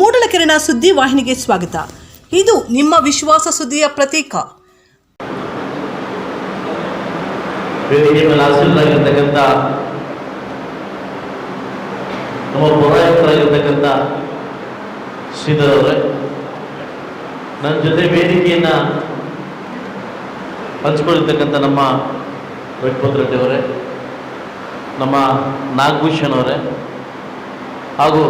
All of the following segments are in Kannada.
ಮೂಡಲಕೆರೆನ ಸುದ್ದಿ ವಾಹಿನಿಗೆ ಸ್ವಾಗತ. ಇದು ನಿಮ್ಮ ವಿಶ್ವಾಸ ಸುದ್ದಿಯ ಪ್ರತೀಕ. ನಮ್ಮ ಪೌರಾಯುಕ್ತರಾಗಿರ್ತಕ್ಕಂಥ ಶ್ರೀಧರ್ ಅವರೇ, ನನ್ನ ಜೊತೆ ವೇದಿಕೆಯನ್ನು ಹಂಚ್ಕೊಂಡಿರ್ತಕ್ಕಂಥ ನಮ್ಮ ರೆಡ್ಡಿ ಅವರೇ, ನಮ್ಮ ನಾಗಭೂಷಣ್ ಅವರೇ, ಹಾಗೂ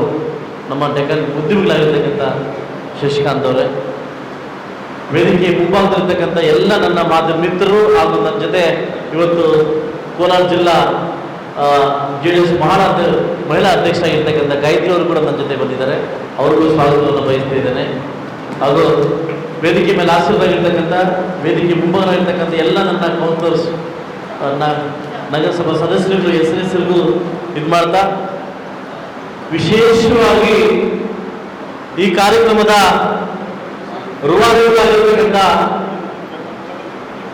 ನಮ್ಮ ಡೆಕನ್ ಉದ್ಯಮಿಗಳಾಗಿರ್ತಕ್ಕಂಥ ಶಶಿಕಾಂತ್ ಅವರೇ. ವೇದಿಕೆ ಮುಂಭಾಗದಲ್ಲಿರ್ತಕ್ಕಂಥ ಎಲ್ಲ ನನ್ನ ಮಾಧ್ಯಮ ಮಿತ್ರರು ಹಾಗೂ ನನ್ನ ಜೊತೆ ಇವತ್ತು ಕೋಲಾರ ಜಿಲ್ಲಾ ಜೆ ಡಿ ಎಸ್ ಮಹಾರಾಜ ಮಹಿಳಾ ಅಧ್ಯಕ್ಷ ಆಗಿರ್ತಕ್ಕಂಥ ಗಾಯತ್ರಿ ಅವರು ಕೂಡ ನನ್ನ ಜೊತೆ ಬಂದಿದ್ದಾರೆ. ಅವ್ರಿಗೂ ಸ್ವಾಗತವನ್ನು ಬಯಸ್ತಿದ್ದೇನೆ ಹಾಗೂ ವೇದಿಕೆ ಮೇಲೆ ಆಶೀರ್ವಾಗಿರ್ತಕ್ಕಂಥ ವೇದಿಕೆ ಮುಂಭಾಗದಲ್ಲಿರ್ತಕ್ಕಂಥ ಎಲ್ಲ ನನ್ನ ಕೌನ್ಸಿಲರ್ಸ್ ನಗರಸಭಾ ಸದಸ್ಯರುಗಳು ಹೆಸರಿಗೂ ಇದು ಮಾಡ್ತಾ ವಿಶೇಷವಾಗಿ ಈ ಕಾರ್ಯಕ್ರಮದ ಋಣಾಧಿಕಾರಿಗಳಿಂದ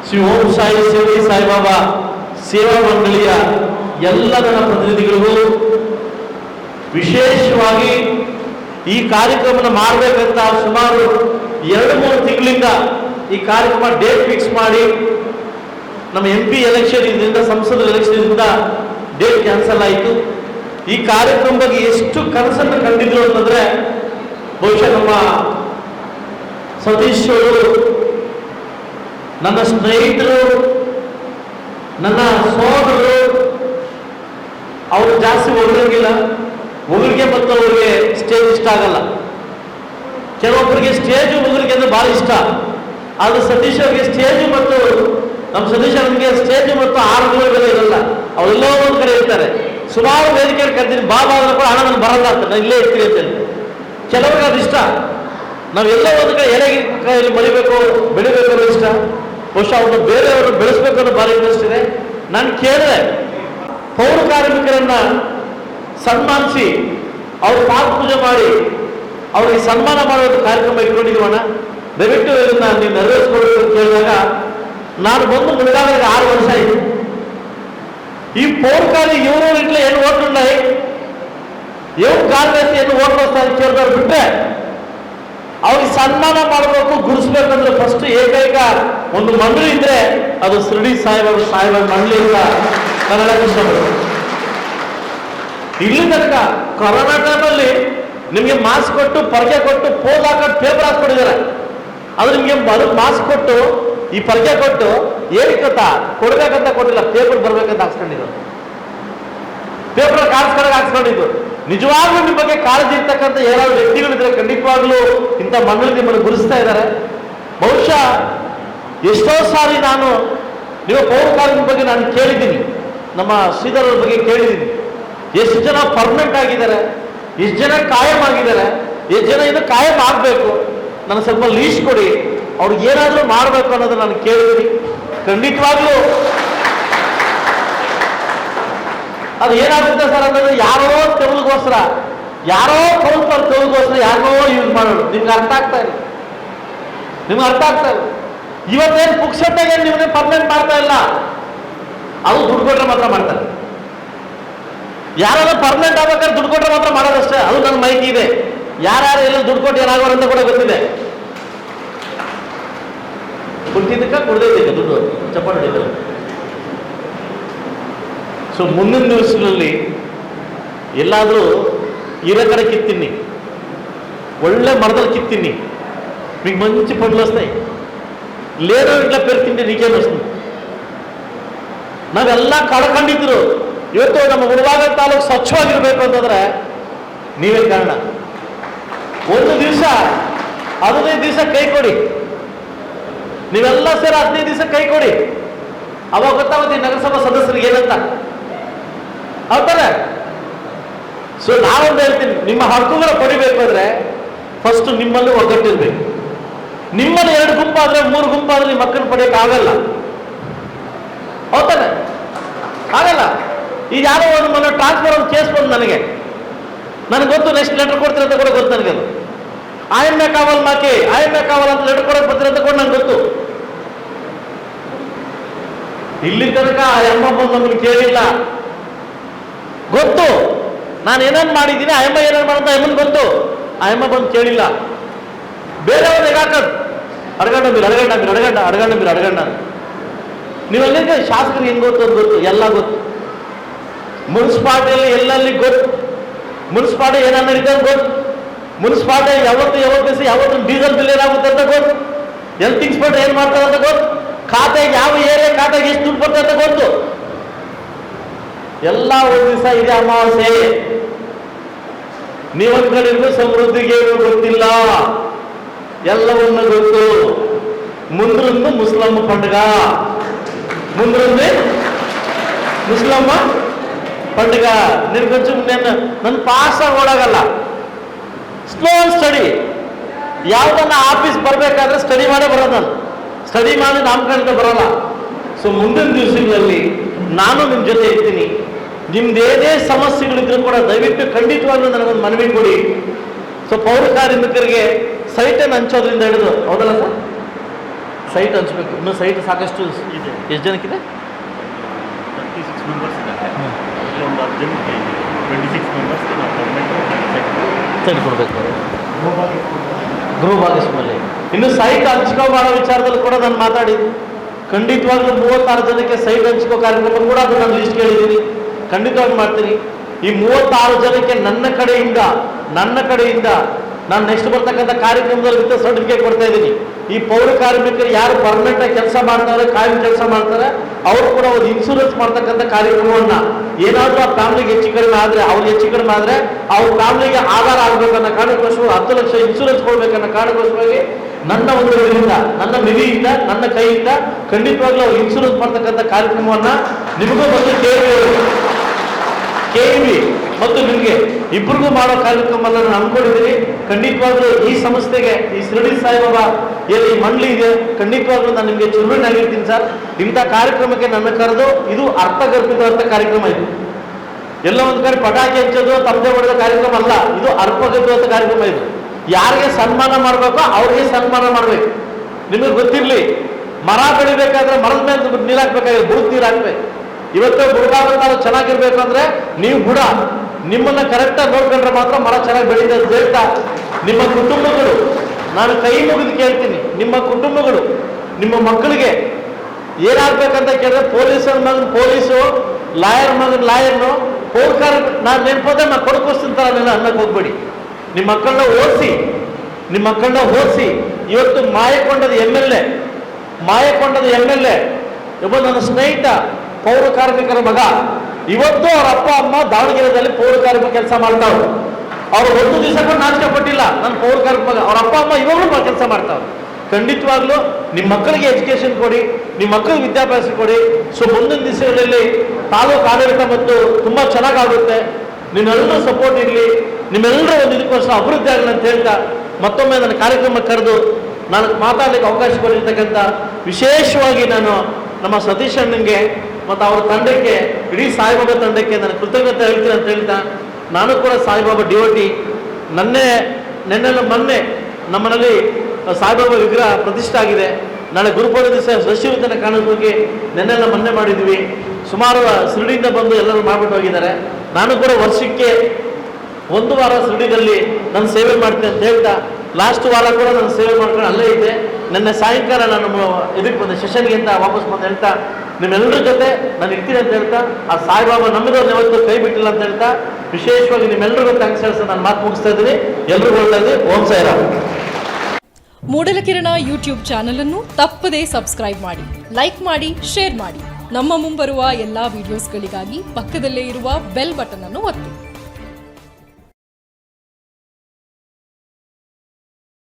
ಶ್ರೀ ಓಂ ಸಾಯಿ ಶಿರಡಿ ಸಾಯಿಬಾಬಾ ಸೇವಾ ಮಂಡಳಿಯ ಎಲ್ಲ ನನ್ನ ಪ್ರತಿನಿಧಿಗಳಿಗೂ ವಿಶೇಷವಾಗಿ ಈ ಕಾರ್ಯಕ್ರಮನ ಮಾಡಬೇಕಂತ ಸುಮಾರು ಎರಡು ಮೂರು ತಿಂಗಳಿಂದ ಈ ಕಾರ್ಯಕ್ರಮ ಡೇಟ್ ಫಿಕ್ಸ್ ಮಾಡಿ ನಮ್ಮ ಎಂ ಪಿ ಎಲೆಕ್ಷನ್ ಇದರಿಂದ ಸಂಸದ ಎಲೆಕ್ಷನ್ ಇಂದ ಡೇಟ್ ಕ್ಯಾನ್ಸಲ್ ಆಯಿತು. ಈ ಕಾರ್ಯಕ್ರಮ ಬಗ್ಗೆ ಎಷ್ಟು ಕನಸನ್ನು ಕಂಡಿದ್ರು ಅಂತಂದ್ರೆ ಬಹುಶಃ ನಮ್ಮ ಸತೀಶ್ ಅವರು, ನನ್ನ ಸ್ನೇಹಿತರು, ನನ್ನ ಸೋದರರು, ಅವರು ಜಾಸ್ತಿ ಹೊಗಳಂಗಿಲ್ಲ ಹೊಗಳಿಗೆ ಮತ್ತು ಅವರಿಗೆ ಸ್ಟೇಜ್ ಇಷ್ಟ ಆಗಲ್ಲ. ಕೆಲವೊಬ್ಬರಿಗೆ ಸ್ಟೇಜ್ ಹೊಗಳಿಗೆ ಅಂದ್ರೆ ಭಾಳ ಇಷ್ಟ. ಆದ್ರೆ ಸತೀಶ್ ಅವರಿಗೆ ಸ್ಟೇಜ್ ಮತ್ತು ನಮ್ಮ ಸತೀಶ್ ಅವರಿಗೆ ಸ್ಟೇಜ್ ಮತ್ತು ಆರುಗಳ ಬೆಲೆ ಇರಲ್ಲ. ಅವರೆಲ್ಲೋ ಒಂದು ಕಡೆ ಇರ್ತಾರೆ. ಸುಮಾರು ವೇದಿಕೆಯಲ್ಲಿ ಕರ್ತೀನಿ ಬಾಬಾ ಅಂದ್ರೆ ಕೂಡ ಹಣ ನಾನು ಬರಲ್ಲ ಅಂತ. ನಾನು ಇಲ್ಲೇ ಇರ್ತೀನಿ ಅಂತ ಕೆಲವರಿಗೆ ಅದು ಇಷ್ಟ. ನಾವೆಲ್ಲ ಒಂದು ಕಡೆ ಎಲೆಗೆ ಕೈಯಲ್ಲಿ ಮಳಿಬೇಕು ಬೆಳಿಬೇಕು ಅನ್ನೋ ಇಷ್ಟ. ಬಹುಶಃ ಅವ್ರನ್ನ ಬೇರೆಯವರು ಬೆಳೆಸ್ಬೇಕು ಅನ್ನೋ ಭಾರಿ ಇಂಟ್ರೆಸ್ಟ್ ಇದೆ. ನಾನು ಕೇಳಿದೆ. ಪೌರ ಕಾರ್ಮಿಕರನ್ನ ಸನ್ಮಾನಿಸಿ, ಅವ್ರ ಪಾದ ಪೂಜೆ ಮಾಡಿ, ಅವ್ರಿಗೆ ಸನ್ಮಾನ ಮಾಡುವಂಥ ಕಾರ್ಯಕ್ರಮ ಇಟ್ಕೊಂಡಿದ್ದೀವಣ್ಣ ದಯವಿಟ್ಟು ಇದನ್ನ ನೀವು ನೆರವೇರಿಸ್ಕೊಳ್ಬೇಕು ಅಂತ ಕೇಳಿದಾಗ, ನಾನು ಬಂದು ಮುಳುಗಾಗ ಆರು ವರ್ಷ ಆಯಿತು. ఈ పోర్కాలు ఎవరో ఇంట్లో ఎన్ని ఓట్లు ఉన్నాయి ఎవరు ಕಾಂಗ್ರೆಸ್ ಏನು ಓಟ್ ವಸ್ತಾನೆ ಕೇಳಿದವ್ರು ಬಿಟ್ರೆ ಅವ್ರಿಗೆ ಸನ್ಮಾನ ಮಾಡಬೇಕು ಗುರುಸ್ಬೇಕಂದ್ರೆ ಫಸ್ಟ್ ಏಕೈಕ ಒಂದು ಮಂಡಳಿ ಇದ್ರೆ ಅದು ಶಿರಡಿ ಸಾಯಿಬಾಬಾ ಸಾಯಿಬಾಬಾ ಮಂಡಳಿ ಅಂತ ಕನ್ನಡ ಇಷ್ಟಪಡ್ತೀನಿ ಇಲ್ಲಿ ತನಕ ಕೊರೋನಾ ಟೈಮಲ್ಲಿ ನಿಮಗೆ ಮಾಸ್ಕ್ ಕೊಟ್ಟು ಪರ್ಗೆ ಕೊಟ್ಟು ಪೋಸ್ ಹಾಕೊಂಡು ಪೇಪರ್ ಹಾಕ್ಕೊಟ್ಟಿದ್ದಾರೆ ಅದು ನಿಮಗೆ ಅದಕ್ಕೆ ಮಾಸ್ಕ್ ಕೊಟ್ಟು ಈ ಪರ್ಗೆ ಕೊಟ್ಟು ಏನಕ್ಕೆ ಗೊತ್ತಾ ಕೊಡ್ಬೇಕಂತ ಕೊಟ್ಟಿಲ್ಲ ಪೇಪರ್ ಬರ್ಬೇಕಂತ ಹಾಕ್ಸ್ಕೊಂಡಿದ್ರು. ಪೇಪರ್ ಕಾಣಿಸ್ಕೊಂಡಾಗ ಹಾಕ್ಸ್ಕೊಂಡಿದ್ದು ನಿಜವಾಗ್ಲೂ ನಿಮ್ಮ ಬಗ್ಗೆ ಕಾಳಜಿ ಇರ್ತಕ್ಕಂಥ ಯಾರಾದ್ರು ವ್ಯಕ್ತಿಗಳಿದ್ರೆ ಖಂಡಿತವಾಗ್ಲೂ ಇಂಥ ಮಂಗಳ ನಿಮ್ಮನ್ನು ಗುರುಸ್ತಾ ಇದ್ದಾರೆ. ಬಹುಶಃ ಎಷ್ಟೋ ಸಾರಿ ನಾನು ನೀವು ಪೌರ ಕಾರ್ಮಿಕ ಬಗ್ಗೆ ನಾನು ಕೇಳಿದ್ದೀನಿ. ನಮ್ಮ ಶ್ರೀಧರ ಬಗ್ಗೆ ಕೇಳಿದ್ದೀನಿ. ಎಷ್ಟು ಜನ ಪರ್ಮನೆಂಟ್ ಆಗಿದ್ದಾರೆ, ಎಷ್ಟು ಜನ ಕಾಯಂ ಆಗಿದ್ದಾರೆ, ಎಷ್ಟು ಜನ ಇದು ಕಾಯಂ ಆಗಬೇಕು. ನನಗೆ ಸ್ವಲ್ಪ ಲೀಸ್ ಕೊಡಿ. ಅವ್ರಿಗೆ ಏನಾದರೂ ಮಾಡಬೇಕು ಅನ್ನೋದು ನಾನು ಕೇಳಿದ್ದೀನಿ. ಖಂಡಿತವಾಗ್ಲೂ. ಅದು ಏನಾಗುತ್ತೆ ಸರ್ ಅಂತಂದ್ರೆ, ಯಾರೋ ತೆವಲಿಗೋಸ್ಕರ ಯಾರೋ ಕೌನ್ಸರ್ ತೆವಲಿಗೋಸ್ಕರ ಯಾರೋ ಯೂಸ್ ಮಾಡೋದು. ನಿಮ್ಗೆ ಅರ್ಥ ಆಗ್ತಾ ಇಲ್ಲ. ನಿಮ್ಗೆ ಅರ್ಥ ಆಗ್ತಾ ಇಲ್ಲ. ಇವತ್ತೇನು ಪುಕ್ಷತೆಗೆ ನಿಮ್ಮನ್ನೇ ಪರ್ಮನೆಂಟ್ ಮಾಡ್ತಾ ಇಲ್ಲ? ಅದು ದುಡ್ಡು ಕೊಟ್ರೆ ಮಾತ್ರ ಮಾಡ್ತಾರೆ. ಯಾರಾದ್ರೂ ಪರ್ಮನೆಂಟ್ ಆಗ್ಬೇಕಾದ್ರೆ ದುಡ್ಡು ಕೊಟ್ರೆ ಮಾತ್ರ ಮಾಡೋದಷ್ಟೇ. ಅದು ನನ್ನ ಮೈಕ್ ಇದೆ. ಯಾರ್ಯಾರು ಎಲ್ಲ ದುಡ್ಡು ಕೊಟ್ಟು ಏನಾಗೋರು ಅಂತ ಕೂಡ ಗೊತ್ತಿದೆ. ಕುಡ್ತಿದ್ದಕ್ಕ ಕುಡ್ದೈತೆ ದುಡ್ಡು ಚಪ್ಪಾಳೆ ಹೊಡಿತಾರೆ ಸೊ ಮುಂದಿನ ದಿವಸಗಳಲ್ಲಿ ಎಲ್ಲಾದರೂ ಇರೋ ಕಡೆ ಕಿತ್ತೀನಿ ಒಳ್ಳೆ ಮರದಲ್ಲಿ కిత్తిని మీకు మంచి పండ్లు వస్తాయి లేదో ఇట్లా పెరుగుతుంటే నీకేం వస్తుంది ನಾವೆಲ್ಲ ಕಳ್ಕೊಂಡಿದ್ರು ಇವತ್ತು ನಮ್ಮ ಮುಳಬಾಗ ತಾಲೂಕು ಸ್ವಚ್ಛವಾಗಿರ್ಬೇಕು ಅಂತಂದ್ರೆ ನೀವೇ ಕಾರಣ ಒಂದು ದಿವಸ ಹದಿನೈದು ದಿವಸ ಕೈ ಕೊಡಿ ನೀವೆಲ್ಲ ಸೇರಿ ಹದಿನೈದು ದಿವಸ ಕೈ ಕೊಡಿ. ಅವಾಗ ಗೊತ್ತಾಗುತ್ತೆ ನಗರಸಭಾ ಸದಸ್ಯರಿಗೆ ಏನಂತ. ಹೌದಾರೆ ಸೊ ನಾವೊಂದು ಹೇಳ್ತೀನಿ, ನಿಮ್ಮ ಹಕ್ಕುಗಳ ಪಡಿಬೇಕು ಅಂದ್ರೆ ಫಸ್ಟ್ ನಿಮ್ಮಲ್ಲಿ ಒಗ್ಗಟ್ಟಿರ್ಬೇಕು. ನಿಮ್ಮಲ್ಲಿ ಎರಡು ಗುಂಪಾದ್ರೆ ಮೂರು ಗುಂಪಾದ್ರೆ ನಿಮ್ಮ ಮಕ್ಕಳು ಪಡೆಯಕ್ಕೆ ಆಗಲ್ಲ. ಹೌದಾನೆ ಆಗಲ್ಲ? ಈಗ ಯಾರೋ ಒಂದು ಮೊನ್ನೆ ಟ್ರಾನ್ಸ್ಫರ್ ಒಂದು ಕೇಸ್ ಬಂದು ನನಗೆ. ನನಗೆ ಗೊತ್ತು ನೆಕ್ಸ್ಟ್ ಲೆಟರ್ ಕೊಡ್ತೀರಂತ ಕೂಡ ಗೊತ್ತು ನನಗೆ ಅದು. ಆಯಮ್ಮೆ ಕಾವಲ್ ಮಾಕಿ ಆಯಮ್ಮೆ ಕಾವಲ್ ಅಂತ ಲೆಟರ್ ಕೊಡೋಕೆ ಬರ್ತೀರಂತ ಅಂತ ಕೂಡ ನನಗೆ ಗೊತ್ತು. ಇಲ್ಲಿ ತನಕ ಆ ಬಂದು ನಮ್ಮನ್ನು ಕೇಳಿಲ್ಲ. ಗೊತ್ತು. ನಾನು ಏನೇನು ಮಾಡಿದ್ದೀನಿ ಅಯಮ್ಮ ಏನೇನು ಮಾಡಿದ ಅಮ್ಮನ್ ಗೊತ್ತು. ಅಯಮ್ಮ ಬಂದು ಕೇಳಿಲ್ಲ. ಬೇರೆಯವ್ರು ಹಾಕೋದು? ಅಡಗಂಡ ಮೀರು ಅಡಗಂಡ ಮೀರು ಅಡಗಂಡ ಅಡಗಂಡ ಮೀರು ಅಡಗಂಡ ನೀವೆಲ್ಲಿಂದ ಶಾಸಕರಿಗೆ ಹೆಂಗ್ ಗೊತ್ತು ಗೊತ್ತು, ಎಲ್ಲ ಗೊತ್ತು. ಮುನ್ಸಿಪಾಲ್ಟಿಯಲ್ಲಿ ಎಲ್ಲಲ್ಲಿ ಗೊತ್ತು? ಮುನ್ಸಿಪಾಲ್ಟಿ ಏನನ್ನ ಗೊತ್ತು? ಮುನ್ಸಿಪಾಲ್ಟಿ ಯಾವತ್ತು ಯಾವತ್ತು ಯಾವತ್ತು ಡೀಸೆಲ್ ಬಿಲ್ ಏನಾಗುತ್ತೆ ಅಂತ ಗೊತ್ತು? ಎಲ್ತ್ ಇನ್ಸ್ಪೆಕ್ಟರ್ ಏನ್ ಮಾಡ್ತಾರೆ ಅಂತ ಗೊತ್ತು? ಖಾತೆಗೆ ಯಾವ ಏರಿಯಾ ಖಾತೆಗೆ ಎಷ್ಟು ದುಡ್ಡು ಬರ್ತದೆ ಗೊತ್ತು? ಎಲ್ಲ ಒಂದು ದಿವಸ ಇದೆ ಅಮಾವಾಸ್ಯೆ. ನೀವಂದ್ಗಳಿಗೂ ಸಮೃದ್ಧಿಗೇನು ಗೊತ್ತಿಲ್ಲ. ಎಲ್ಲವನ್ನು ಗೊತ್ತು. ಮುಂದ್ರಂದು ಮುಸ್ಲಮ್ಮ ಪಂಡಗ. ಮುಂದ್ರಂದು ಮುಸ್ಲಮ್ಮ ಪಂಡಗ. ನಿರ್ಗಂಚು ಮುಂದೆ ನನ್ನ ಪಾಸ್ ಒಳಗಲ್ಲ ಸ್ಲೋ ಸ್ಟಡಿ ಯಾವ್ದನ್ನ ಆಫೀಸ್ ಬರ್ಬೇಕಾದ್ರೆ ಸ್ಟಡಿ ಮಾಡೇ ಬರೋದು ನಾನು. ಸ್ಟಡಿ ಮಾಡಿ ನಾಮಕರಣ ಬರಲ್ಲ. ಸೊ ಮುಂದಿನ ದಿವಸಗಳಲ್ಲಿ ನಾನು ನಿಮ್ಮ ಜೊತೆ ಇರ್ತೀನಿ. ನಿಮ್ದು ಏನೇ ಸಮಸ್ಯೆಗಳಿದ್ರು ಕೂಡ ದಯವಿಟ್ಟು ಖಂಡಿತವಾಗ್ಲೂ ನನಗೊಂದು ಮನವಿ ಕೊಡಿ. ಸೊ ಪೌರ ಕಾರ್ಮಿಕರಿಗೆ ಸೈಟನ್ನು ಹಂಚೋದ್ರಿಂದ ಹಿಡಿದು ಹೌದಲ್ಲ ಸರ್? ಸೈಟ್ ಹಂಚ್ಬೇಕು. ಇನ್ನು ಸೈಟ್ ಸಾಕಷ್ಟು ಇದೆ. ಎಷ್ಟು ಜನಕ್ಕಿದೆ? ತರ್ಟಿ ಸಿಕ್ಸ್ ಮೆಂಬರ್ಸ್ ಇದ್ದಾರೆ ಒಂದು ಹತ್ತು ಜನಕ್ಕೆ ಟ್ವೆಂಟಿ ಸಿಕ್ಸ್ ಮೆಂಬರ್ಸ್ಗೆ ನಾವು ಗೌರ್ಮೆಂಟ್ ಸೈಟ್ ಕೊಡಬೇಕು. ಗೃಹ ಭಾಗಸ್ವಾಮ್ಯ ಇನ್ನು ಸೈಟ್ ಹಂಚಿಕೋ ಮಾಡೋ ವಿಚಾರದಲ್ಲಿ ಕೂಡ ನಾನು ಮಾತಾಡಿದ್ದೀನಿ ಖಂಡಿತವಾಗ್ಲೂ ಮೂವತ್ತಾರು ಜನಕ್ಕೆ ಸೈಟ್ ಹಂಚ್ಕೋ ಕಾರ್ಯಕ್ರಮ ಕೂಡ ಅದು ನಾನು ಲಿಸ್ಟ್ ಕೇಳಿದ್ದೀನಿ. ಖಂಡಿತವಾಗಿ ಮಾಡ್ತೀನಿ. ಈ ಮೂವತ್ತಾರು ಜನಕ್ಕೆ ನನ್ನ ಕಡೆಯಿಂದ ನನ್ನ ಕಡೆಯಿಂದ ನಾನು ನೆಕ್ಸ್ಟ್ ಬರ್ತಕ್ಕಂಥ ಕಾರ್ಯಕ್ರಮದಲ್ಲಿ ಸರ್ಟಿಫಿಕೇಟ್ ಕೊಡ್ತಾ ಇದ್ದೀನಿ. ಈ ಪೌರ ಕಾರ್ಮಿಕರು ಯಾರು ಪರ್ಮನೆಂಟ್ ಆಗಿ ಕೆಲಸ ಮಾಡ್ತಾರೆ, ಕಾಯಂ ಕೆಲಸ ಮಾಡ್ತಾರೆ, ಅವರು ಕೂಡ ಒಂದು ಇನ್ಶೂರೆನ್ಸ್ ಮಾಡ್ತಕ್ಕಂಥ ಕಾರ್ಯಕ್ರಮವನ್ನ ಏನಾದರೂ ಆ ಫ್ಯಾಮಿಲಿಗೆ ಹೆಚ್ಚು ಕಡಿಮೆ ಆದ್ರೆ, ಅವ್ರಿಗೆ ಹೆಚ್ಚು ಕಡಿಮೆ ಆದ್ರೆ, ಅವ್ರ ಫ್ಯಾಮಿಲಿಗೆ ಆಧಾರ ಆಗ್ಬೇಕನ್ನ ಕಾರಣಕ್ಕೋಸ್ಕರ ಹತ್ತು ಲಕ್ಷ ಇನ್ಶೂರೆನ್ಸ್ ಕೊಡ್ಬೇಕನ್ನೋ ಕಾರಣಕ್ಕೋಸ್ಕರವಾಗಿ ನನ್ನ ಒಂದು ಇದರಿಂದ ನನ್ನ ನಿಧಿಯಿಂದ ನನ್ನ ಕೈಯಿಂದ ಖಂಡಿತವಾಗ್ಲೂ ಅವ್ರು ಇನ್ಶೂರೆನ್ಸ್ ಮಾಡ್ತಕ್ಕಂಥ ಕಾರ್ಯಕ್ರಮವನ್ನ ನಿಮಗೂ ಬಂದು ಕೇಳಿ ಕೆಇಬಿ ಮತ್ತು ನಿಮಗೆ ಇಬ್ಬರಿಗೂ ಮಾಡೋ ಕಾರ್ಯಕ್ರಮವನ್ನು ನಾನು ಅನ್ಕೊಂಡಿದ್ದೀನಿ. ಖಂಡಿತವಾಗ್ಲೂ ಈ ಸಂಸ್ಥೆಗೆ, ಈ ಶಿರಡಿ ಸಾಯಿಬಾಬಾ ಎಲ್ಲಿ ಮಂಡಳಿ ಇದೆ, ಖಂಡಿತವಾಗ್ಲೂ ನಾನು ನಿಮಗೆ ಚಿರುಣಿ ಆಗಿರ್ತೀನಿ ಸರ್. ಇಂಥ ಕಾರ್ಯಕ್ರಮಕ್ಕೆ ನನ್ನ ಕರೆದು ಇದು ಅರ್ಥಗರ್ಭಿತವಾದ ಕಾರ್ಯಕ್ರಮ ಇದು. ಎಲ್ಲ ಒಂದು ಕಡೆ ಪಟಾಕಿ ಹಚ್ಚೋದು ತಪ್ಪದೆ ಹೊಡೆದ ಕಾರ್ಯಕ್ರಮ ಅಲ್ಲ, ಇದು ಅರ್ಪಗತವಾದ ಕಾರ್ಯಕ್ರಮ ಇದು. ಯಾರಿಗೆ ಸನ್ಮಾನ ಮಾಡಬೇಕೋ ಅವ್ರಿಗೆ ಸನ್ಮಾನ ಮಾಡ್ಬೇಕು. ನಿಮಗೆ ಗೊತ್ತಿರಲಿ, ಮರ ಬೆಳಿಬೇಕಾದ್ರೆ ಮರದ ಮೇಲೆ ನೀರು ಹಾಕ್ಬೇಕಾಗಿಲ್ಲ ನೀರಾಕ್ಬೇಕು ಇವತ್ತು ಬುಡಗಾಗತ್ತಾರ ಚೆನ್ನಾಗಿರ್ಬೇಕು ಅಂದ್ರೆ ನೀವು ಬುಡ. ನಿಮ್ಮನ್ನ ಕರೆಕ್ಟಾಗಿ ನೋಡ್ಕೊಂಡ್ರೆ ಮಾತ್ರ ಮರ ಚೆನ್ನಾಗಿ ಬೆಳೀತದೆ ಹೇಳ್ತಾ ನಿಮ್ಮ ಕುಟುಂಬಗಳು, ನಾನು ಕೈ ಮುಗಿದು ಕೇಳ್ತೀನಿ, ನಿಮ್ಮ ಕುಟುಂಬಗಳು, ನಿಮ್ಮ ಮಕ್ಕಳಿಗೆ ಏನಾಗ್ಬೇಕಂತ ಕೇಳಿದ್ರೆ ಪೊಲೀಸರ ಮಗನ್ ಪೊಲೀಸು, ಲಾಯರ್ ಮಗನ್ ಲಾಯರ್ನು ಹೋಗ್ಕಾರ ನಾನು ನೆನ್ಪೋದೆ ನಾನು ಕೊಡ್ಕೋಸ್ತೀನಿ ನಾನು ಅನ್ನಕ್ಕೆ ಹೋಗ್ಬೇಡಿ. ನಿಮ್ಮ ಮಕ್ಕಳನ್ನ ಓದಿಸಿ, ನಿಮ್ಮ ಮಕ್ಕಳನ್ನ ಓದಿಸಿ, ಇವತ್ತು ಮಾಯಕೊಂಡದ ಎಂ ಎಲ್ ಎ ಮಾಯಕೊಂಡದ ಎಂ ಎಲ್ ಎ ಒಬ್ಬ ನನ್ನ ಸ್ನೇಹಿತ, ಪೌರ ಕಾರ್ಮಿಕರ ಮಗ ಇವತ್ತು ಅವ್ರ ಅಪ್ಪ, ಅಮ್ಮ ದಾವಣಗೆರೆಯಲ್ಲಿ ಪೌರ ಕಾರ್ಮಿಕ ಕೆಲಸ ಮಾಡ್ತಾವ್ರು. ಅವ್ರು ಒಂದು ದಿವಸ ಕೂಡ ನಾಚಿಕೆ ಪಟ್ಟಿಲ್ಲ. ನನ್ನ ಪೌರ ಕಾರ್ಮಿಕ ಅವ್ರ ಅಪ್ಪ, ಅಮ್ಮ ಇವಾಗಲೂ ಕೆಲಸ ಮಾಡ್ತಾವ್ರು. ಖಂಡಿತವಾಗ್ಲೂ ನಿಮ್ಮ ಮಕ್ಕಳಿಗೆ ಎಜುಕೇಶನ್ ಕೊಡಿ ನಿಮ್ಮ ಮಕ್ಕಳಿಗೆ ವಿದ್ಯಾಭ್ಯಾಸ ಕೊಡಿ. ಸೊ ಮುಂದಿನ ದಿವಸಗಳಲ್ಲಿ ತಾಲೂಕು ಆಡಳಿತ ಮತ್ತು ತುಂಬಾ ಚೆನ್ನಾಗಾಗುತ್ತೆ ನಿಮ್ಮೆಲ್ಲರೂ ಸಪೋರ್ಟ್ ಇರಲಿ. ನಿಮ್ಮೆಲ್ಲರೂ ಒಂದು ಇದಕ್ಕೋಸ್ಕರ ಅಭಿವೃದ್ಧಿ ಆಗಲಿ ಅಂತ ಹೇಳ್ತಾ ಮತ್ತೊಮ್ಮೆ ನನ್ನ ಕಾರ್ಯಕ್ರಮ ಕರೆದು ನಾನು ಮಾತಾಡಲಿಕ್ಕೆ ಅವಕಾಶ ಕೊಟ್ಟಿರ್ತಕ್ಕಂಥ ವಿಶೇಷವಾಗಿ ನಾನು ನಮ್ಮ ಸತೀಶ್ ಅಣ್ಣಂಗೆ ಮತ್ತು ಅವ್ರ ತಂಡಕ್ಕೆ, ಇಡೀ ಸಾಯಿಬಾಬಾ ತಂಡಕ್ಕೆ ನಾನು ಕೃತಜ್ಞತೆ ಹೇಳ್ತೀನಿ ಅಂತ ಹೇಳ್ತಾ ನಾನು ಕೂಡ ಸಾಯಿಬಾಬಾ ಡಿಓಟಿ ನನ್ನೇ, ನೆನ್ನೆಲ್ಲ ಮೊನ್ನೆ ನಮ್ಮನಲ್ಲಿ ಸಾಯಿಬಾಬಾ ವಿಗ್ರಹ ಪ್ರತಿಷ್ಠೆ ಆಗಿದೆ. ನಾಳೆ ಗುರುಪೂರ್ಣ ದಿವಸ ಸಶಿವತನ ಕಾಣೋದಕ್ಕೆ ನೆನ್ನೆಲ್ಲ ಮೊನ್ನೆ ಮಾಡಿದ್ವಿ. ಸುಮಾರು ಶಿರಡಿಯಿಂದ ಬಂದು ಎಲ್ಲರೂ ಮಾಡ್ಬಿಟ್ಟು ಹೋಗಿದ್ದಾರೆ. ನಾನು ಕೂಡ ವರ್ಷಕ್ಕೆ ಒಂದು ವಾರ ಶಿರಡಿದಲ್ಲಿ ನಾನು ಸೇವೆ ಮಾಡ್ತೇನೆ ಅಂತ ಹೇಳ್ತಾ ಲಾಸ್ಟ್ ವಾರ ಕೂಡ ನಾನು ಸೇವೆ ಮಾಡ್ಕೊಂಡು ಅಲ್ಲೇ ಇದ್ದೆ. ನನ್ನ ಸಾಯಂಕಾಲ ನಾನು ಇದಕ್ಕೆ ಬಂದೆ ಸೆಷನ್ಗೆ ಅಂತ ವಾಪಸ್ ಬಂದು ಹೇಳ್ತಾ ನಿಮ್ಮೆಲ್ಲರ ಜೊತೆ ನಾನು ಇರ್ತೀನಿ ಅಂತ ಹೇಳ್ತಾ, ಆ ಸಾಯಿಬಾಬಾ ನಮ್ಮಿರೋದು ಯಾವತ್ತೂ ಕೈ ಬಿಟ್ಟಿಲ್ಲ ಅಂತ ಹೇಳ್ತಾ, ವಿಶೇಷವಾಗಿ ನಿಮ್ಮೆಲ್ಲರಿಗೂ ಥ್ಯಾಂಕ್ಸ್ ಹೇಳ್ತಾ ನಾನು ಮಾತು ಮುಗಿಸ್ತಾ ಇದ್ದೀನಿ. ಎಲ್ರಿಗೂ ಒಳ್ಳೆಯದು ಓಂ ಸಾಯಿರಾಮ್. ಮೂಡಲಕಿರಣ ಯೂಟ್ಯೂಬ್ ಚಾನಲ್ ಅನ್ನು ತಪ್ಪದೇ ಸಬ್ಸ್ಕ್ರೈಬ್ ಮಾಡಿ ಲೈಕ್ ಮಾಡಿ ಶೇರ್ ಮಾಡಿ. ನಮ್ಮ ಮುಂಬರುವ ಎಲ್ಲಾ ವಿಡಿಯೋಸ್ಗಳಿಗಾಗಿ ಪಕ್ಕದಲ್ಲೇ ಇರುವ ಬೆಲ್ ಬಟನ್ ಅನ್ನು ಒತ್ತಿ.